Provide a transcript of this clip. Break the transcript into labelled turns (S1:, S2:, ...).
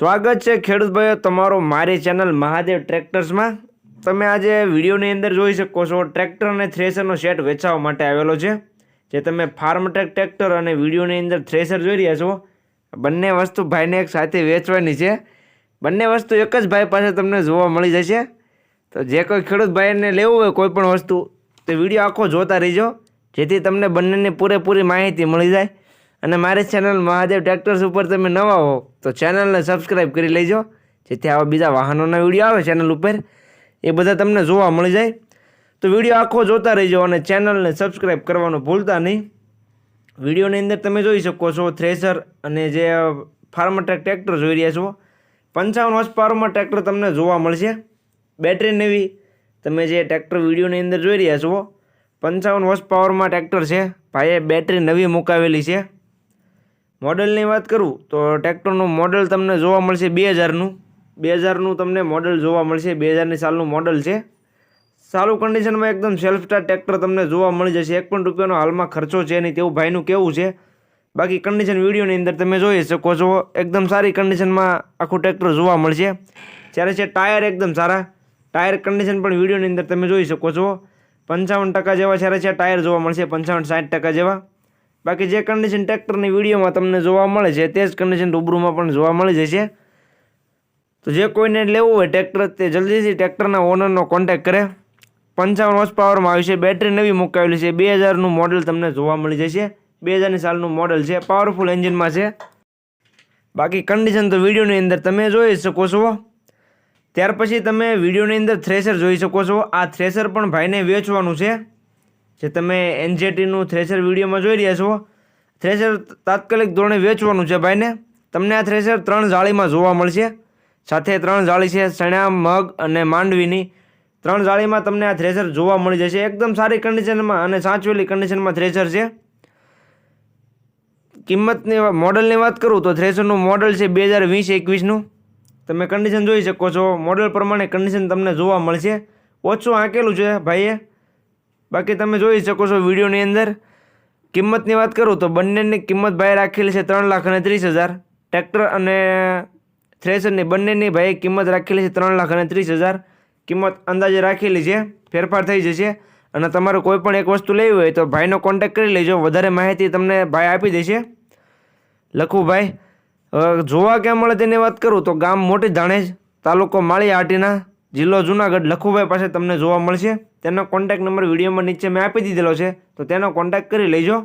S1: સ્વાગત છે ખેડૂત ભાઈઓ તમારો મારી ચેનલ મહાદેવ ટ્રેક્ટર્સમાં. તમે આજે વિડીયોની અંદર જોઈ શકો છો ટ્રેક્ટર અને થ્રેસરનો સેટ વેચાવા માટે આવેલો છે, જે તમે ફાર્મટેક ટ્રેક્ટર અને વિડીયોની અંદર થ્રેસર જોઈ રહ્યા છો. બંને વસ્તુ ભાઈને એક સાથે વેચવાની છે. બંને વસ્તુ એક જ ભાઈ પાસે તમને જોવા મળી જશે. તો જે કોઈ ખેડૂત ભાઈને લેવું હોય કોઈપણ વસ્તુ, તો વીડિયો આખો જોતા રહીજો, જેથી તમને બંનેની પૂરેપૂરી માહિતી મળી જાય. અને મારી ચેનલ મહાદેવ ટ્રેક્ટર્સ ઉપર તમે નવા હો, તો ચેનલને સબસ્ક્રાઈબ કરી લેજો. જેથી આવા બીજા વાહનોના વીડિયો આવે ચેનલ ઉપર. એ બધા તમને જોવા મળી જાય. તો વીડિયો આખો જોતા રહીજો અને ચેનલને સબસ્ક્રાઈબ કરવાનું ભૂલતા નહીં. વિડીયોની અંદર તમે જોઈ શકો છો થ્રેસર અને જે ફાર્મટેક ટ્રેક્ટર જોઈ રહ્યા છો. પંચાવન હોર્સ પાવરમાં ટ્રેક્ટર તમને જોવા મળશે. બેટરી નવી તમે જે ટ્રેક્ટર વિડીયોની અંદર જોઈ રહ્યા છો. પંચાવન હોર્સ પાવરમાં ટ્રેક્ટર છે. ભાઈએ બેટરી નવી મુકાવેલી છે. મોડલની વાત કરું તો ટ્રેક્ટરનું મોડલ તમને જોવા મળશે બે હજારનું. બે હજારનું તમને મોડલ જોવા મળશે. બે હજારની સાલનું મોડલ છે. સારું કન્ડિશનમાં એકદમ સેલ્ફ સ્ટાર્ટ ટ્રેક્ટર તમને જોવા મળી જશે. એક પણ રૂપિયાનો હાલમાં ખર્ચો છે નહીં તેવું ભાઈનું કેવું છે. બાકી કન્ડિશન વિડીયોની અંદર તમે જોઈ શકો છો. એકદમ સારી કન્ડિશનમાં આખું ટ્રેક્ટર જોવા મળશે. જ્યારે છે ટાયર એકદમ સારા. ટાયર કન્ડિશન પણ વિડીયોની અંદર તમે જોઈ શકો છો. પંચાવન ટકા જેવા જ્યારે છે ટાયર જોવા મળશે. પંચાવન સાઠ ટકા જેવા. બાકી જે કન્ડિશન ટ્રેક્ટરની વિડીયોમાં તમને જોવા મળે છે, તે જ કન્ડિશન રૂબરૂમાં પણ જોવા મળી જશે. તો જે કોઈને લેવું હોય ટ્રેક્ટર તે જલ્દીથી ટ્રેક્ટરના ઓનરનો કોન્ટેક્ટ કરે. પંચાવન હોર્સ પાવરમાં આવી છે બેટરી નવી મુકાવેલી છે, બે હજારનું મોડલ તમને જોવા મળી જશે. બે હજારની સાલનું મોડલ છે પાવરફુલ એન્જિનમાં છે. બાકી કન્ડિશન તો વિડીયોની અંદર તમે જોઈ શકો છો. ત્યાર પછી તમે વિડીયોની અંદર થ્રેસર જોઈ શકો છો. આ થ્રેસર પણ ભાઈને વેચવાનું છે. જે તમે એનજેટીનું થ્રેશર વિડીયોમાં જોઈ રહ્યા છો થ્રેશર તાત્કાલિક ધોરણે વેચવાનું છે ભાઈને. તમને આ થ્રેસર ત્રણ જાળીમાં જોવા મળશે. સાથે ત્રણ જાળી છે, ચણા, મગ અને માંડવીની. ત્રણ જાળીમાં તમને આ થ્રેસર જોવા મળી જશે. એકદમ સારી કન્ડિશનમાં અને સાચવેલી કન્ડિશનમાં થ્રેશર છે. કિંમતની મોડલની વાત કરું તો થ્રેસરનું મોડલ છે બે હજાર વીસ એકવીસનું. તમે કન્ડિશન જોઈ શકો છો. મોડલ પ્રમાણે કન્ડિશન તમને જોવા મળશે. ઓછું આંકેલું છે ભાઈએ. બાકી તમે જોઈ શકો છો વિડીયોની અંદર. કિંમતની વાત કરું તો બંનેની કિંમત ભાઈ રાખેલી છે ત્રણ લાખ અને ત્રીસ હજાર. ટ્રેક્ટર અને થ્રેસરની બંનેની ભાઈ કિંમત રાખેલી છે ત્રણ લાખ અને ત્રીસ હજાર. કિંમત અંદાજે રાખેલી છે, ફેરફાર થઈ જશે. અને તમારે કોઈ પણ એક વસ્તુ લેવી હોય તો ભાઈનો કોન્ટેક્ટ કરી લેજો, વધારે માહિતી તમને ભાઈ આપી દેશે. લખુભાઈ ભાઈ જોવા ક્યાં મળે તેની વાત કરું તો ગામ મોટી ધાણેજ, તાલુકો માળી આટીના જિલ્લો જુનાગઢ લખુભાઈ પાસે તમને જોવા મળશે. તેનો કોન્ટેક્ટ નંબર વિડીયોમાં નીચે મેં આપી દીધેલો છે. તો તેનો કોન્ટેક્ટ કરી લેજો.